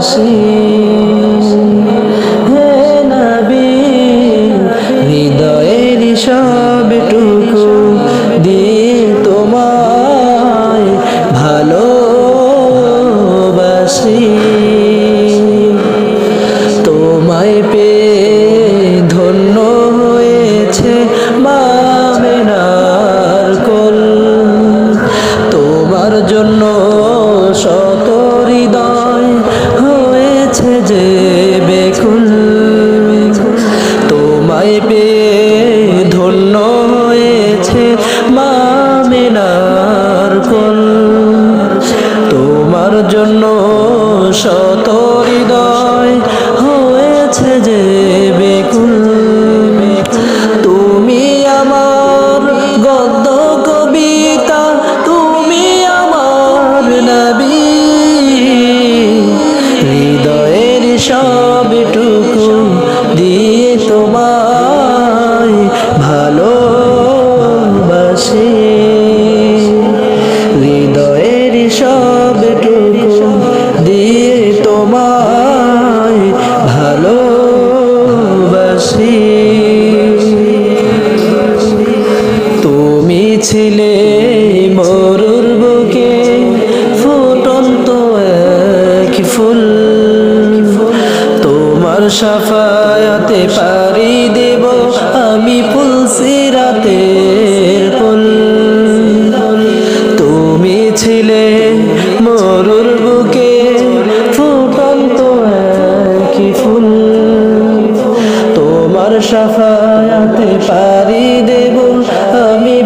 ভালোবাসি তোমায় পেয়ে ধন্য হয়েছে মামেনার কোল। তোমার জন্য শত হৃদয় হয়েছে যে বেকুল। তুমি আমার গদ্য কবিতা, তুমি আমার নবী। হৃদয়ের সবটুকু দিয়ে তোমায় তোমায় ভালোবাসি। তুমি ছিলে মরুর বুকে ফুটন্ত এক ফুল। তোমার সাফায়াতে পারি দেব সাফায়াতে পারি দেব আমি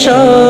হৃদয়ের